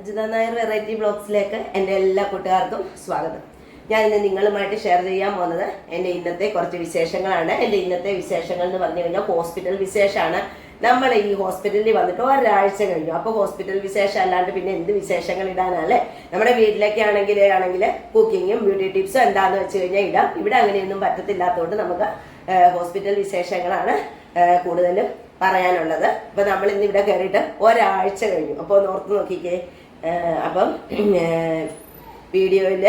Ajitha Nair variety ബ്ലോഗ്സിലേക്ക് എന്റെ എല്ലാ കൂട്ടുകാർക്കും സ്വാഗതം. ഞാൻ ഇന്ന് നിങ്ങളുമായിട്ട് ഷെയർ ചെയ്യാൻ പോകുന്നത് എന്റെ ഇന്നത്തെ കുറച്ച് വിശേഷങ്ങളാണ്. എന്റെ ഇന്നത്തെ വിശേഷങ്ങൾ എന്ന് പറഞ്ഞു കഴിഞ്ഞാൽ ഹോസ്പിറ്റൽ വിശേഷമാണ്. നമ്മൾ ഈ ഹോസ്പിറ്റലിൽ വന്നിട്ട് ഒരാഴ്ച കഴിഞ്ഞു. അപ്പോൾ ഹോസ്പിറ്റൽ വിശേഷം അല്ലാണ്ട് പിന്നെ എന്ത് വിശേഷങ്ങൾ ഇടാനല്ലേ നമ്മുടെ വീട്ടിലൊക്കെ ആണെങ്കിൽ ആണെങ്കിൽ കുക്കിങ്ങും ബ്യൂട്ടി ടിപ്സും എന്താന്ന് വെച്ച് കഴിഞ്ഞാൽ ഇടാം. ഇവിടെ അങ്ങനെയൊന്നും പറ്റത്തില്ലാത്തതുകൊണ്ട് നമുക്ക് ഹോസ്പിറ്റൽ വിശേഷങ്ങളാണ് കൂടുതലും പറയാനുള്ളത്. ഇപ്പൊ നമ്മൾ ഇന്ന് ഇവിടെ കയറിയിട്ട് ഒരാഴ്ച കഴിഞ്ഞു. അപ്പോൾ ഒന്ന് ഓർത്ത് നോക്കിക്കേ. അപ്പം വീഡിയോയിൽ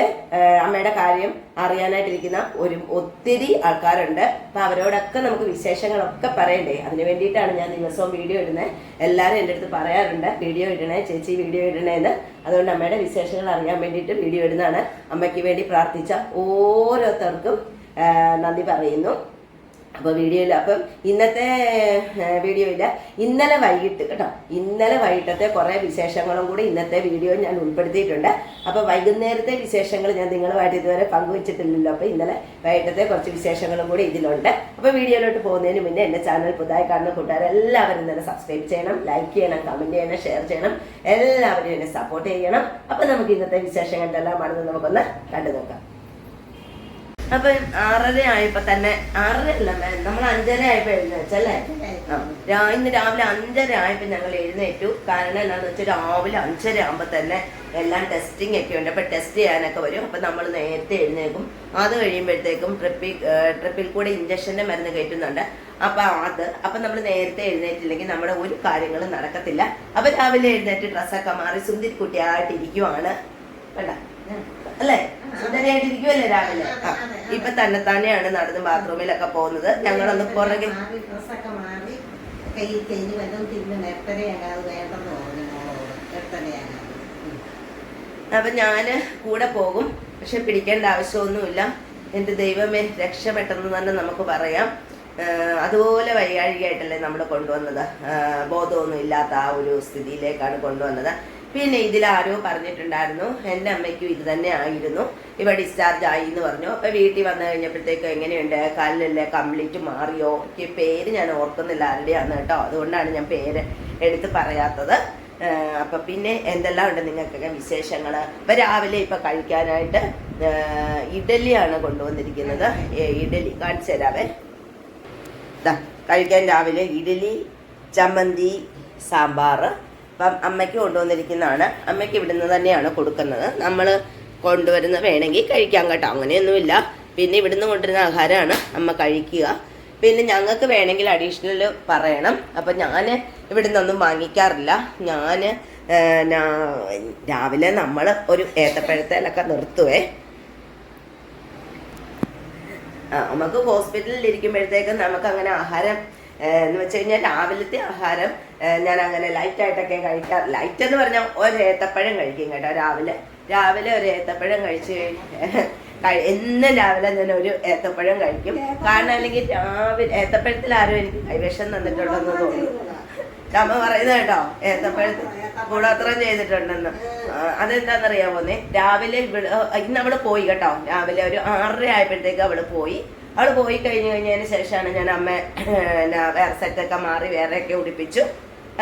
അമ്മയുടെ കാര്യം അറിയാനായിട്ടിരിക്കുന്ന ഒരു ഒത്തിരി ആൾക്കാരുണ്ട്. അപ്പം അവരോടൊക്കെ നമുക്ക് വിശേഷങ്ങളൊക്കെ പറയണ്ടേ? അതിന് വേണ്ടിയിട്ടാണ് ഞാൻ ദിവസവും വീഡിയോ ഇടുന്നത് എല്ലാവരും എന്റെ അടുത്ത് പറയാറുണ്ട് വീഡിയോ ഇടണേ ചേച്ചി വീഡിയോ ഇടണേന്ന്. അതുകൊണ്ട് അമ്മയുടെ വിശേഷങ്ങൾ അറിയാൻ വേണ്ടിയിട്ട് വീഡിയോ ഇടുന്നതാണ്. അമ്മയ്ക്ക് വേണ്ടി പ്രാർത്ഥിച്ച ഓരോരുത്തർക്കും നന്ദി പറയുന്നു. അപ്പോൾ വീഡിയോയിൽ അപ്പം ഇന്നത്തെ വീഡിയോ വീഡിയോയിൽ ഇന്നലെ വൈകിട്ട് കേട്ടോ. ഇന്നലെ വൈകിട്ടത്തെ കുറേ വിശേഷങ്ങളും കൂടി ഇന്നത്തെ വീഡിയോ ഞാൻ ഉൾപ്പെടുത്തിയിട്ടുണ്ട്. അപ്പോൾ വൈകുന്നേരത്തെ വിശേഷങ്ങൾ ഞാൻ നിങ്ങളുമായിട്ട് ഇതുവരെ പങ്കുവച്ചിട്ടില്ലല്ലോ. അപ്പോൾ ഇന്നലെ വൈകിട്ടത്തെ കുറച്ച് വിശേഷങ്ങളും കൂടി ഇതിലുണ്ട്. അപ്പോൾ വീഡിയോയിലോട്ട് പോകുന്നതിന് മുന്നേ എന്റെ ചാനൽ പുതുതായി കാണുന്ന കൂട്ടുകാരെല്ലാവരും തന്നെ സബ്സ്ക്രൈബ് ചെയ്യണം ലൈക്ക് ചെയ്യണം കമന്റ് ചെയ്യണം ഷെയർ ചെയ്യണം. എല്ലാവരും എന്നെ സപ്പോർട്ട് ചെയ്യണം. അപ്പോൾ നമുക്ക് ഇന്നത്തെ വിശേഷങ്ങൾ എന്തെല്ലാമാണെന്ന് നമുക്കൊന്ന് കണ്ടു നോക്കാം അപ്പൊ ആറര ആയപ്പോ തന്നെ ആറര അല്ല നമ്മൾ അഞ്ചര ആയപ്പോ എഴുന്നേച്ചല്ലേ. ഇന്ന് രാവിലെ അഞ്ചര ആയപ്പോ ഞങ്ങൾ എഴുന്നേറ്റു. കാരണം എന്താണെന്ന് വെച്ചാൽ രാവിലെ അഞ്ചര ആകുമ്പോ തന്നെ എല്ലാം ടെസ്റ്റിംഗ് ഒക്കെ ഉണ്ട്. അപ്പൊ ടെസ്റ്റ് ചെയ്യാനൊക്കെ വരും. അപ്പൊ നമ്മൾ നേരത്തെ എഴുന്നേക്കും അത് കഴിയുമ്പോഴത്തേക്കും ട്രിപ്പിൽ ട്രിപ്പിൽ കൂടെ ഇഞ്ചക്ഷന്റെ മരുന്ന് കയറ്റുന്നുണ്ട്. അപ്പൊ അത് അപ്പൊ നമ്മൾ നേരത്തെ എഴുന്നേറ്റില്ലെങ്കിൽ നമ്മുടെ ഒരു കാര്യങ്ങളും നടക്കത്തില്ല. അപ്പൊ രാവിലെ എഴുന്നേറ്റ് ഡ്രസ്സൊക്കെ മാറി സുന്ദരി കുട്ടിയായിട്ടിരിക്കുവാണ് വേണ്ട അല്ലേ? സുന്ദരിയായിട്ടിരിക്കുമല്ലേ രാവിലെ? ഇപ്പൊ തന്നെ തന്നെയാണ് നടന്ന് ബാത്റൂമിലൊക്കെ പോകുന്നത്. ഞങ്ങളൊന്ന് പുറകെ അപ്പൊ ഞാൻ കൂടെ പോകും. പക്ഷെ പിടിക്കേണ്ട ആവശ്യമൊന്നുമില്ല. എന്റെ ദൈവമേ രക്ഷപ്പെട്ടെന്ന് തന്നെ നമുക്ക് പറയാം. അതുപോലെ വൈകാഴികമായിട്ടല്ലേ നമ്മൾ കൊണ്ടുവന്നത്? ബോധമൊന്നും ഇല്ലാത്ത ആ ഒരു സ്ഥിതിയിലേക്കാണ് കൊണ്ടുവന്നത്. പിന്നെ ഇതിൽ ആരോ പറഞ്ഞിട്ടുണ്ടായിരുന്നു എന്റെ അമ്മയ്ക്കും ഇത് തന്നെ ആയിരുന്നു. ഇവ ഡിസ്ചാർജ് ആയി എന്ന് പറഞ്ഞു. അപ്പൊ വീട്ടിൽ വന്നു കഴിഞ്ഞപ്പോഴത്തേക്ക് എങ്ങനെയുണ്ട്? കാലിലല്ലേ കംപ്ലീറ്റ് മാറിയോ? എനിക്ക് പേര് ഞാൻ ഓർക്കുന്നില്ല ആരുടെയാണ് കേട്ടോ. അതുകൊണ്ടാണ് ഞാൻ പേര് എടുത്ത് പറയാത്തത്. അപ്പൊ പിന്നെ എന്തെല്ലാം ഉണ്ട് നിങ്ങൾക്കൊക്കെ വിശേഷങ്ങൾ ഇപ്പൊ രാവിലെ ഇപ്പൊ കഴിക്കാനായിട്ട് ഇഡലിയാണ് കൊണ്ടുവന്നിരിക്കുന്നത്. ഇഡലി കാണിച്ചു തരാവേ. കഴിക്കാൻ രാവിലെ ഇഡലി ചമ്മന്തി സാമ്പാർ അപ്പം അമ്മയ്ക്ക് കൊണ്ടുവന്നിരിക്കുന്നതാണ്. അമ്മയ്ക്ക് ഇവിടുന്ന് തന്നെയാണ് കൊടുക്കുന്നത്. നമ്മൾ കൊണ്ടുവരുന്ന വേണമെങ്കിൽ കഴിക്കാം കേട്ടോ. അങ്ങനെയൊന്നുമില്ല. പിന്നെ ഇവിടുന്ന് കൊണ്ടുവരുന്ന ആഹാരമാണ് അമ്മ കഴിക്കുക. പിന്നെ ഞങ്ങൾക്ക് വേണമെങ്കിൽ അഡീഷണൽ പറയണം. അപ്പം ഞാൻ ഇവിടുന്നൊന്നും വാങ്ങിക്കാറില്ല. ഞാൻ രാവിലെ നമ്മൾ ഒരു ഏത്തപ്പഴത്തേലൊക്കെ നിർത്തുവേ. നമുക്ക് ഹോസ്പിറ്റലിൽ ഇരിക്കുമ്പോഴത്തേക്കും നമുക്ക് അങ്ങനെ ആഹാരം എന്ന് വെച്ച് കഴിഞ്ഞാൽ രാവിലത്തെ ആഹാരം ഞാൻ അങ്ങനെ ലൈറ്റായിട്ടൊക്കെ കഴിക്കാറ്. ലൈറ്റ് എന്ന് പറഞ്ഞാൽ ഒരു ഏത്തപ്പഴം കഴിക്കും കേട്ടോ രാവിലെ. രാവിലെ ഒരു ഏത്തപ്പഴം കഴിച്ച് കഴി- എന്നും രാവിലെ ഞാൻ ഒരു ഏത്തപ്പഴം കഴിക്കും. കാരണം അല്ലെങ്കിൽ രാവിലെ ഏത്തപ്പഴത്തിൽ ആരും എനിക്ക് കൈവശം തന്നിട്ടുണ്ടെന്ന് തോന്നുന്നു. അമ്മ പറയുന്നത് കേട്ടോ ഏത്തപ്പഴത്തിൽ കൂടാത്രം ചെയ്തിട്ടുണ്ടെന്ന്. അതെന്താണെന്നറിയാമോന്നേ രാവിലെ ഇവിടെ ഇന്ന് അവൾ പോയി കേട്ടോ. രാവിലെ ഒരു ആറര ആയപ്പോഴത്തേക്ക് അവൾ പോയി. അവൾ പോയി കഴിഞ്ഞു കഴിഞ്ഞതിന് ശേഷമാണ് ഞാൻ അമ്മ എന്നാ വേറെ സെറ്റൊക്കെ മാറി വേറെയൊക്കെ ഉടിപ്പിച്ചു.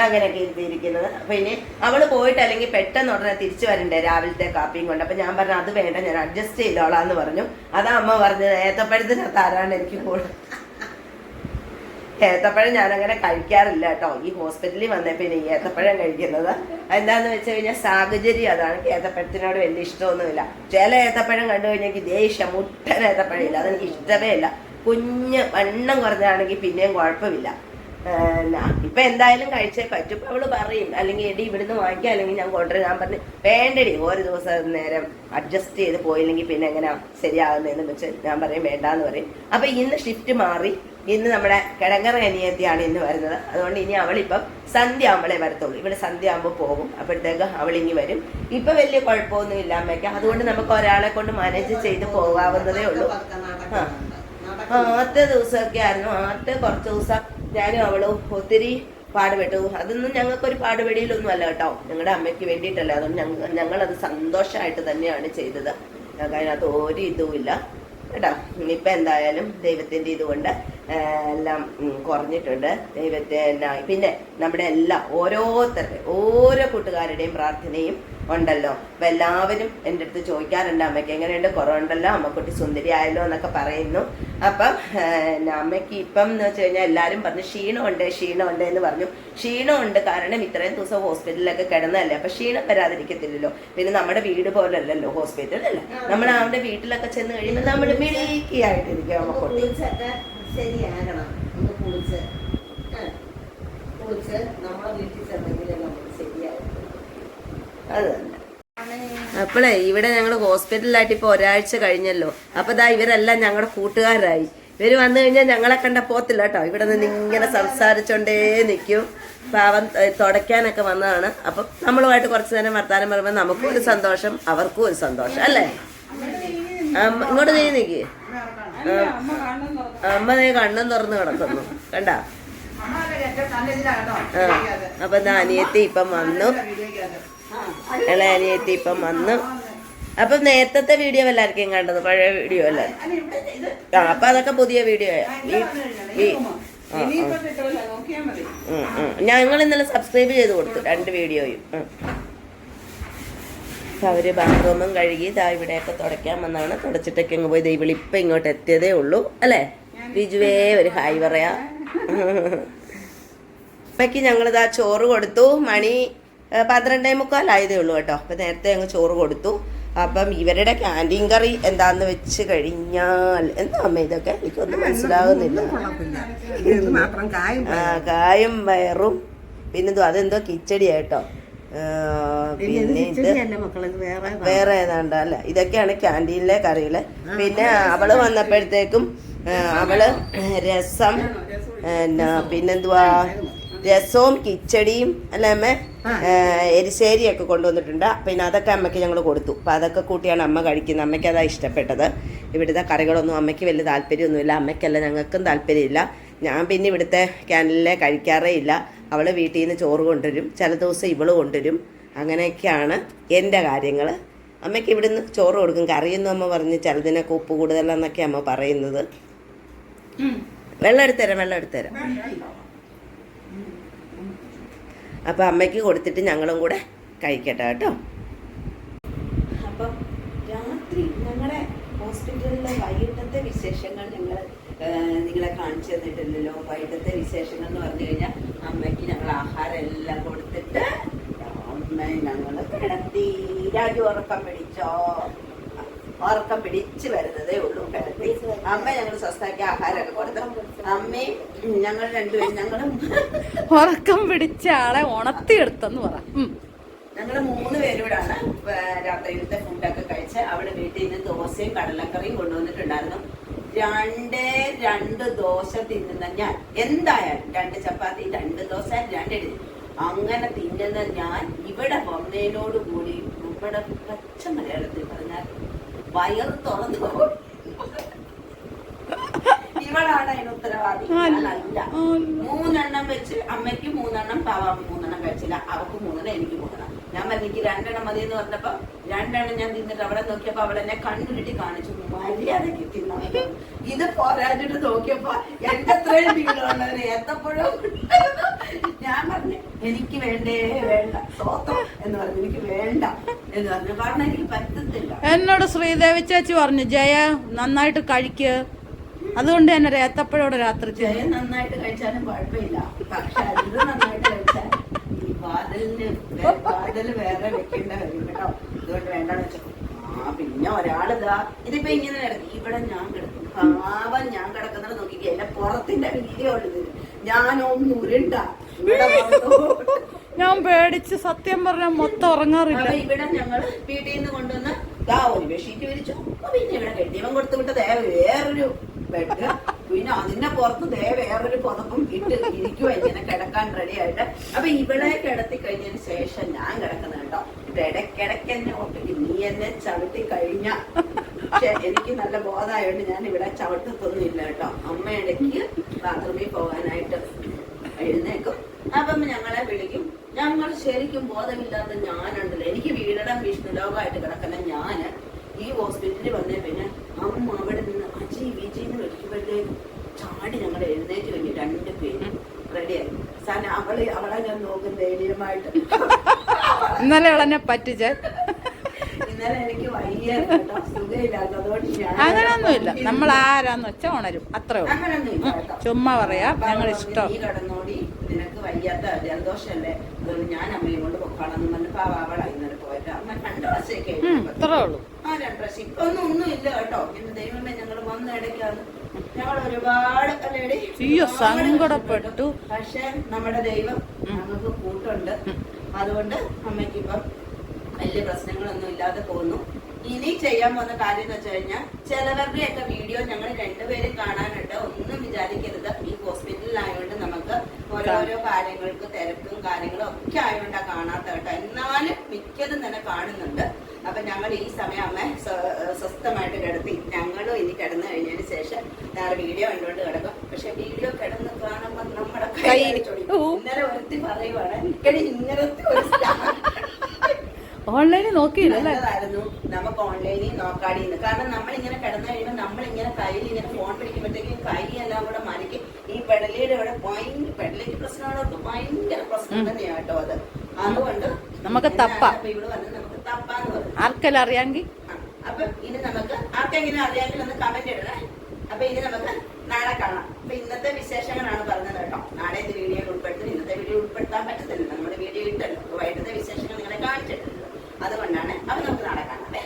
അങ്ങനെയൊക്കെ ഇരുത്തിയിരിക്കുന്നത്. അപ്പൊ ഇനി അവൾ പോയിട്ട് അല്ലെങ്കിൽ പെട്ടെന്ന് ഉടനെ തിരിച്ചു വരണ്ടേ രാവിലത്തെ കാപ്പിയും കൊണ്ട്. അപ്പൊ ഞാൻ പറഞ്ഞു അത് വേണ്ട ഞാൻ അഡ്ജസ്റ്റ് ചെയ്തോളാന്ന് പറഞ്ഞു. അതാ അമ്മ പറഞ്ഞത് ഏത്തപ്പഴത്തിനകത്ത് ആരാണ് എനിക്ക് കൂടുതൽ ഏത്തപ്പഴം ഞാൻ അങ്ങനെ കഴിക്കാറില്ല കേട്ടോ. ഈ ഹോസ്പിറ്റലിൽ വന്നേ പിന്നെ ഈ ഏത്തപ്പഴം കഴിക്കുന്നത്. എന്താന്ന് വെച്ച് കഴിഞ്ഞാൽ സാഹചര്യം അതാണ്. ഏത്തപ്പഴത്തിനോട് വലിയ ഇഷ്ടമൊന്നുമില്ല. ചില ഏത്തപ്പഴം കണ്ടു കഴിഞ്ഞാൽ ദേഷ്യം മുട്ടൻ ഏത്തപ്പഴം ഇല്ല. അതെനിക്ക് ഇഷ്ടമേ ഇല്ല. കുഞ്ഞ് വണ്ണം കുറഞ്ഞാണെങ്കിൽ പിന്നെയും കുഴപ്പമില്ല. ഇപ്പൊ എന്തായാലും കഴിച്ചേ പറ്റും. അവൾ പറയും അല്ലെങ്കിൽ എടി ഇവിടുന്ന് വാങ്ങിക്കാം അല്ലെങ്കിൽ ഞാൻ കൊണ്ടുവരും. ഞാൻ പറഞ്ഞു വേണ്ടടി ഒരു ദിവസം നേരം അഡ്ജസ്റ്റ് ചെയ്ത് പോയില്ലെങ്കിൽ പിന്നെ എങ്ങനെ ശരിയാകുന്നതെന്ന് വെച്ച് ഞാൻ പറയും വേണ്ടാന്ന് പറയും. അപ്പൊ ഇന്ന് ഷിഫ്റ്റ് മാറി. ഇന്ന് നമ്മുടെ കിടങ്ങറ അനിയത്തിയാണ് ഇന്ന് വരുന്നത്. അതുകൊണ്ട് ഇനി അവളിപ്പം സന്ധ്യ ആകുമ്പോഴേ വരത്തുള്ളൂ. ഇവിടെ സന്ധ്യ ആകുമ്പോൾ പോകും. അപ്പോഴത്തേക്ക് അവളിങ്ങി വരും. ഇപ്പൊ വലിയ കുഴപ്പമൊന്നുമില്ല അമ്മയ്ക്ക്. അതുകൊണ്ട് നമുക്ക് ഒരാളെ കൊണ്ട് മാനേജ് ചെയ്ത് പോകാവുന്നതേ ഉള്ളൂ. ആ. ആദ്യത്തെ ദിവസമൊക്കെ ആയിരുന്നു. ആദ്യത്തെ കുറച്ച് ദിവസം ഞാനും അവളും ഒത്തിരി പാടുപെട്ടു. അതൊന്നും ഞങ്ങൾക്കൊരു പാടുപെടിയിലൊന്നും അല്ല കേട്ടോ. ഞങ്ങളുടെ അമ്മയ്ക്ക് വേണ്ടിയിട്ടല്ല. അതുകൊണ്ട് ഞങ്ങൾ ഞങ്ങളത് സന്തോഷമായിട്ട് തന്നെയാണ് ചെയ്തത്. ഞങ്ങൾക്ക് അതിനകത്ത് ഒരു ഇതുമില്ല കേട്ടോ. ഇനിയിപ്പോൾ എന്തായാലും ദൈവത്തിന്റെ ഇതുകൊണ്ട് എല്ലാം കുറഞ്ഞിട്ടുണ്ട്. ദൈവത്തെ പിന്നെ നമ്മുടെ എല്ലാ ഓരോരുത്തരുടെ ഓരോ കൂട്ടുകാരുടെയും പ്രാർത്ഥനയും ഉണ്ടല്ലോ. അപ്പം എല്ലാവരും എന്റെ അടുത്ത് ചോദിക്കാറുണ്ട് അമ്മയ്ക്ക് എങ്ങനെയുണ്ട്? കുറവുണ്ടല്ലോ? അമ്മക്കുട്ടി സുന്ദരിയായല്ലോ? എന്നൊക്കെ പറയുന്നു. അപ്പം അമ്മയ്ക്ക് ഇപ്പം എന്ന് വെച്ച് കഴിഞ്ഞാൽ എല്ലാവരും പറഞ്ഞു ക്ഷീണമുണ്ട് ക്ഷീണമുണ്ട് എന്ന് പറഞ്ഞു. ക്ഷീണമുണ്ട് കാരണം ഇത്രയും ദിവസം ഹോസ്പിറ്റലിലൊക്കെ കിടന്നതല്ലേ അപ്പൊ ക്ഷീണം വരാതിരിക്കത്തില്ലല്ലോ. പിന്നെ നമ്മുടെ വീട് പോലല്ലല്ലോ ഹോസ്പിറ്റൽ അല്ലേ? നമ്മൾ അവന്റെ വീട്ടിലൊക്കെ ചെന്ന് കഴിയുമ്പോൾ നമ്മൾ മിടുക്കിയായിട്ടിരിക്കും ശരിയാകണം. കുളിച്ച്. കുളിച്ച് വീട്ടിൽ ചെന്നെങ്കിലേ നമുക്ക് ശരിയാവും അത് തന്നെ. അപ്പോഴേ ഇവിടെ ഞങ്ങൾ ഹോസ്പിറ്റലിലായിട്ട് ഇപ്പൊ ഒരാഴ്ച കഴിഞ്ഞല്ലോ. അപ്പൊ ദാ ഇവരെല്ലാം ഞങ്ങളുടെ കൂട്ടുകാരായി. ഇവർ വന്നു കഴിഞ്ഞാൽ ഞങ്ങളെ കണ്ട പോത്തില്ല കേട്ടോ. ഇവിടെ നിന്ന് ഇങ്ങനെ സംസാരിച്ചോണ്ടേ നിൽക്കും പാവം തുടയ്ക്കാനൊക്കെ വന്നതാണ്. അപ്പം നമ്മളുമായിട്ട് കുറച്ചു നേരം വർത്താനം പറയുമ്പോൾ നമുക്കും ഒരു സന്തോഷം അവർക്കും ഒരു സന്തോഷം അല്ലേ? ഇങ്ങോട്ട് നീ നിൽക്ക് അമ്മ നീ കണ്ണും തുറന്നു കിടക്കുന്നു. കണ്ടാ? അപ്പൊ അനിയത്തി ഇപ്പം വന്നു. ഇളയ അനിയത്തി ഇപ്പം വന്നു. അപ്പൊ നേരത്തെ വീഡിയോ എല്ലാവർക്കും കണ്ടത് പഴയ വീഡിയോ അല്ലേ? ആ അപ്പൊ അതൊക്കെ പുതിയ വീഡിയോ ഞങ്ങൾ ഇന്നലെ സബ്സ്ക്രൈബ് ചെയ്ത് കൊടുത്തു രണ്ട് വീഡിയോയും അവർ ബാത്റൂമും കഴുകി ഇതാ ഇവിടെയൊക്കെ തുടയ്ക്കാൻ വന്നാണ് തുടച്ചിട്ടൊക്കെ അങ്ങ് പോയി. ദൈവളി ഇപ്പം ഇങ്ങോട്ട് എത്തിയതേ ഉള്ളൂ അല്ലേ? ബിജുവേ ഒരു ഹായ് പറയാ. അമ്മയ്ക്ക് ഞങ്ങളിതാ ചോറ് കൊടുത്തു മണി പന്ത്രണ്ടേ മുക്കാലായതേ ഉള്ളൂ കേട്ടോ. അപ്പം നേരത്തെ അങ്ങ് ചോറ് കൊടുത്തു. അപ്പം ഇവരുടെ ക്യാന്റീൻ കറി എന്താന്ന് വെച്ച് കഴിഞ്ഞാൽ എന്താ അമ്മ ഇതൊക്കെ? എനിക്കൊന്നും മനസ്സിലാകുന്നില്ല ആ കായും വയറും പിന്നെന്തോ അതെന്തോ കിച്ചടി കേട്ടോ. ആ, പിന്നെ ഇത് വേറെ ഏതാണ്ട്? അല്ല ഇതൊക്കെയാണ് ക്യാന്റീനിലെ കറികൾ. പിന്നെ അവൾ വന്നപ്പോഴത്തേക്കും അവൾ രസം പിന്നെന്തുവാ രസവും കിച്ചടിയും അല്ലേ അമ്മ? എരിശ്ശേരിയൊക്കെ കൊണ്ടുവന്നിട്ടുണ്ട്. പിന്നെ അതൊക്കെ അമ്മയ്ക്ക് ഞങ്ങൾ കൊടുത്തു. അപ്പം അതൊക്കെ കൂട്ടിയാണ് അമ്മ കഴിക്കുന്നത്. അമ്മയ്ക്ക് അതാ ഇഷ്ടപ്പെട്ടത്. ഇവിടുത്തെ കറികളൊന്നും അമ്മയ്ക്ക് വലിയ താല്പര്യമൊന്നുമില്ല. അമ്മയ്ക്കല്ല ഞങ്ങൾക്കും താല്പര്യമില്ല. ഞാൻ പിന്നെ ഇവിടുത്തെ ക്യാനലിലെ കഴിക്കാറേ ഇല്ല. അവൾ വീട്ടിൽ നിന്ന് ചോറ് കൊണ്ടുവരും. ചില ദിവസം ഇവൾ കൊണ്ടുവരും. അങ്ങനെയൊക്കെയാണ് എന്റെ കാര്യങ്ങൾ അമ്മയ്ക്ക് ഇവിടുന്ന് ചോറ് കൊടുക്കും. കറിയൊന്നും അമ്മ പറഞ്ഞ് ചിലതിനൊക്കെ ഉപ്പ് കൂടുതലെന്നൊക്കെ അമ്മ പറയുന്നത്. വെള്ളം എടുത്തുതരാം വെള്ളം എടുത്തുതരാം അപ്പം അമ്മയ്ക്ക് കൊടുത്തിട്ട് ഞങ്ങളും കൂടെ കഴിക്കട്ടെ കേട്ടോ. രാത്രി ഞങ്ങളുടെ ഹോസ്പിറ്റലിലെ വൈകിട്ടത്തെ വിശേഷങ്ങൾ ഞങ്ങൾ നിങ്ങളെ കാണിച്ചു തന്നിട്ടില്ലല്ലോ. വൈകിട്ടത്തെ വിശേഷങ്ങൾ എന്ന് പറഞ്ഞു കഴിഞ്ഞാൽ അമ്മയ്ക്ക് ഞങ്ങൾ ആഹാരം എല്ലാം കൊടുത്തിട്ട് അമ്മ ഞങ്ങൾ കിടത്തി. രാജു ഉറക്കം പിടിച്ചോ? ഉറക്കം പിടിച്ച് വരുന്നതേ ഉള്ളൂ. കിടത്തി അമ്മ ഞങ്ങൾ സ്വസ്ഥാക്കി ആഹാരമൊക്കെ കൊടുത്തു. അമ്മയും ഞങ്ങൾ രണ്ടുപേരും ഞങ്ങളും ഉറക്കം പിടിച്ച ആളെ ഉണർത്തിയെടുത്തെന്ന് പറ. ഉം. ഞങ്ങൾ മൂന്ന് പേരൂടാണ് രാത്രിയിലത്തെ ഫുഡൊക്കെ കഴിച്ച് അവിടെ വീട്ടിൽ നിന്ന് ദോശയും കടലക്കറിയും കൊണ്ടുവന്നിട്ടുണ്ടായിരുന്നു. രണ്ടേ രണ്ട് ദോശ തിന്നുന്ന ഞാൻ. എന്തായാലും രണ്ട് ചപ്പാത്തി രണ്ട് ദോശ രണ്ട് ഇഡ്ഡലി അങ്ങനെ തിന്നുന്ന ഞാൻ ഇവിടെ വന്നതിനോട് കൂടി നമ്മുടെ പച്ച മലയാളത്തിൽ പറഞ്ഞാൽ വയറ് തുറന്നു. ഇവളാണ് അതിന് ഉത്തരവാദി. അല്ല. മൂന്നെണ്ണം വെച്ച് അമ്മയ്ക്ക് മൂന്നെണ്ണം പാവാക്ക് മൂന്നെണ്ണം കഴിച്ചില്ല. അവക്ക് മൂന്നെണ്ണം എനിക്ക് മൂന്നെണ്ണം. ഞാൻ പറഞ്ഞിക്ക് എനിക്ക് രണ്ടെണ്ണം മതി എന്ന് പറഞ്ഞപ്പോ രണ്ടെണ്ണം ഞാൻ തിന്നിട്ട് അവിടെ നോക്കിയപ്പോ അവൾ എന്നെ കണ്ണുരുട്ടി കാണിച്ചു. മര്യാദയ്ക്ക് തിന്നു. ഇത് പോരാഞ്ഞിട്ട് നോക്കിയപ്പോ എന്റെ അത്രയും വീടുള്ളവര് എത്തപ്പോഴും ഞാൻ പറഞ്ഞു എനിക്ക് വേണ്ടേ വേണ്ട. സ്വത്തം എന്ന് പറഞ്ഞു എനിക്ക് വേണ്ട എന്ന് പറഞ്ഞു. കാരണം എനിക്ക് പറ്റത്തില്ല. എന്നോട് ശ്രീദേവി ചേച്ചി പറഞ്ഞു ജയ നന്നായിട്ട് കഴിക്ക്. അതുകൊണ്ട് തന്നെ ഏത്തപ്പഴോടെ രാത്രി ചെയ്യാൻ നന്നായിട്ട് കഴിച്ചാലും കുഴപ്പമില്ല. പക്ഷെ കഴിച്ചാൽ ഈ വാതിലിന് വേറെ വെക്കേണ്ട വരും കേട്ടോ. അതുകൊണ്ട് വേണ്ടെന്ന് വെച്ചോ ആ പിന്നെ ഒരാളിതാ. ഇതിപ്പോ ഇങ്ങനെ കിടക്കും. ഇവിടെ ഞാൻ കിടക്കും പാവം ഞാൻ കിടക്കുന്നത് നോക്കിക്കേ. എന്റെ പുറത്തിന്റെ വീഡിയോ ഉള്ളത്. ഞാനൊന്നും ഉരുണ്ട. ഇവിടെ. ഞാൻ പേടിച്ച് സത്യം പറഞ്ഞാൽ മൊത്തം ഉറങ്ങാറില്ല. ഇവിടെ ഞങ്ങൾ വീട്ടിൽ നിന്ന് കൊണ്ടുവന്ന് ദാ ഒരു ബെഡ്ഷീറ്റ് വിരിച്ചു. പിന്നെ ഇവിടെ കെട്ടിയവൻ കൊടുത്തു വിട്ട ദേ വേറൊരു ബെഡ് പിന്നെ അതിന്റെ പുറത്ത് ദേ വേറൊരു പുതപ്പും ഇട്ട് ഇരിക്കുവാ ഇങ്ങനെ കിടക്കാൻ റെഡി ആയിട്ട്. അപ്പൊ ഇവിടെ കിടത്തി കഴിഞ്ഞതിന് ശേഷം ഞാൻ കിടക്കുന്നത് കേട്ടോ. ഇടക്കിടക്ക് എന്നെ ഒട്ടിക്കും. നീ എന്നെ ചവിട്ടി കഴിഞ്ഞ. പക്ഷെ എനിക്ക് നല്ല ബോധമായോണ്ട് ഞാൻ ഇവിടെ ചവിട്ടത്തൊന്നുമില്ല കേട്ടോ. അമ്മ ഇടയ്ക്ക് ബാത്റൂമിൽ പോകാനായിട്ട് എഴുന്നേക്കും. അപ്പം ഞങ്ങളെ വിളിക്കും. ഞങ്ങൾ ശരിക്കും ബോധമില്ലാത്ത ഞാനുണ്ടല്ലോ. എനിക്ക് വീടടം വിഷ്ണുലോകമായിട്ട് കിടക്കുന്ന ഞാൻ ഈ ഹോസ്പിറ്റലിൽ വന്നേ പിന്നെ അമ്മ അവിടെ നിന്ന് അജി വിജി എന്ന് വിളിക്കുമ്പോഴത്തേക്കും ചാടി ഞങ്ങൾ എഴുന്നേറ്റ് കഴിഞ്ഞ് രണ്ട് പേര് റെഡിയായി. സാധനം അവളെ അവളെ ഞാൻ നോക്കും ധൈര്യമായിട്ട്. ഇന്നലെ അവളെന്നെ പറ്റിച്ച? ഇന്നലെ എനിക്ക് വയ്യ അങ്ങനൊന്നുമില്ല. നമ്മൾ ആരാന്ന് വെച്ചാൽ ഉണരും. അത്രേ ഉള്ളൂ. ചുമ്മാ പറയാ ഞങ്ങൾ ഇഷ്ടം. നീ നിനക്ക് വയ്യാത്ത ജലദോഷമല്ലേ അതുകൊണ്ട് ഞാൻ അമ്മയും കൊണ്ട് ഇന്നലെ പോയിട്ട് അമ്മ രണ്ട് പ്രാവശ്യമൊക്കെ. ഇത്രേ ഉള്ളൂ. ആ പ്രശ്നം ഇപ്പൊ ഒന്നും ഒന്നും ഇല്ല കേട്ടോ. എന്റെ ദൈവമേ ഞങ്ങൾ വന്ന ഇടയ്ക്കാണ്. ഞങ്ങൾ ഒരുപാട് അല്ലേടി? സങ്കടപ്പെട്ടു. പക്ഷെ നമ്മുടെ ദൈവം നമുക്ക് കൂട്ടുണ്ട്. അതുകൊണ്ട് അമ്മയ്ക്ക് ഇപ്പം വലിയ പ്രശ്നങ്ങളൊന്നും ഇല്ലാതെ പോകുന്നു. ഇനി ചെയ്യാൻ പോകുന്ന കാര്യം എന്ന് വെച്ച് കഴിഞ്ഞാൽ ചിലവരുടെയൊക്കെ വീഡിയോ ഞങ്ങൾ രണ്ടുപേരും കാണാനുണ്ട്. ഒന്നും വിചാരിക്കരുത്. ഈ ഹോസ്പിറ്റലിലായതുകൊണ്ട് നമുക്ക് ഓരോരോ കാര്യങ്ങൾക്ക് തിരക്കും കാര്യങ്ങളും ഒക്കെ ആയതുകൊണ്ടാണ് കാണാത്ത കേട്ടോ. എന്നാലും മിക്കതും തന്നെ കാണുന്നുണ്ട്. അപ്പൊ ഞങ്ങൾ ഈ സമയം അമ്മ സ്വസ്ഥമായിട്ട് കിടത്തി. ഞങ്ങളും ഇനി കിടന്നു കഴിഞ്ഞതിന് ശേഷം ഞങ്ങൾ വീഡിയോ കണ്ടുകൊണ്ട് കിടക്കും. പക്ഷെ വീഡിയോ കിടന്ന് കാണുമ്പോൾ നമ്മുടെ കൈ. ഇന്നലെ ഒരുത്തി പറയുവാണ് ഇങ്ങനെ ഇങ്ങനത്തെ ഒരു ഓൺലൈനിൽ നോക്കിയില്ല നമുക്ക് ഓൺലൈനിൽ നോക്കാടിയിരുന്നു കാരണം നമ്മൾ ഇങ്ങനെ കിടന്നു കഴിയുമ്പോൾ നമ്മൾ ഇങ്ങനെ കയ്യിൽ ഇങ്ങനെ ഫോൺ പിടിക്കുമ്പോഴത്തേക്കും കൈ എല്ലാം കൂടെ മരിക്കും ഈ പെടലിയുടെ ഇവിടെ ഭയങ്കര പെടലിക്ക് പ്രശ്നങ്ങളൊക്കെ ഭയങ്കര പ്രശ്നം തന്നെയാണ് കേട്ടോ അത്. അതുകൊണ്ട് നമുക്ക് തപ്പ. ഇവിടെ വന്ന് നമുക്ക് തപ്പാന്ന് പറഞ്ഞു ആർക്കെല്ലാം അറിയാമെങ്കിൽ അപ്പൊ ഇനി നമുക്ക് ആർക്കെങ്കിലും അറിയാമെങ്കിൽ ഒന്ന് കമന്റ് ഇടണേ. അപ്പൊ ഇനി നമുക്ക് നാളെ കാണാം. അപ്പൊ ഇന്നത്തെ വിശേഷങ്ങളാണ് പറഞ്ഞത് കേട്ടോ. നാളെ ഇത് വീഡിയോയിൽ ഉൾപ്പെടുത്തും. ഇന്നത്തെ വീഡിയോ ഉൾപ്പെടുത്താൻ പറ്റത്തില്ല. നമ്മുടെ വീഡിയോ ഇട്ടല്ലോ അപ്പൊ വൈകിട്ടത്തെ വിശേഷങ്ങൾ നിങ്ങളെ കാണിച്ചിട്ടുണ്ട് അതുകൊണ്ടാണ് അപ്പൊ നമുക്ക് നാളെ കാണാം അല്ലേ?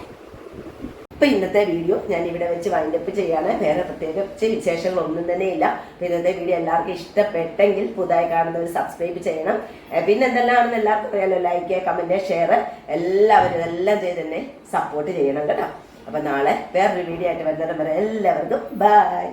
അപ്പൊ ഇന്നത്തെ വീഡിയോ ഞാൻ ഇവിടെ വെച്ച് വൈൻഡപ്പ് ചെയ്യാണ്. വേറെ പ്രത്യേകിച്ച് വിശേഷങ്ങളൊന്നും തന്നെ ഇല്ല. അപ്പൊ ഇന്നത്തെ വീഡിയോ എല്ലാവർക്കും ഇഷ്ടപ്പെട്ടെങ്കിൽ പുതുതായി കാണുന്നവർ സബ്സ്ക്രൈബ് ചെയ്യണം. പിന്നെ എന്തെല്ലാമാണെന്ന് എല്ലാവർക്കും അറിയാലോ. ലൈക്ക് കമന്റ് ഷെയർ എല്ലാവരും എല്ലാം ചെയ്ത് തന്നെ സപ്പോർട്ട് ചെയ്യണം കേട്ടോ. അപ്പൊ നാളെ വേറൊരു വീഡിയോ ആയിട്ട് വരുന്നത് വരെ എല്ലാവർക്കും ബൈ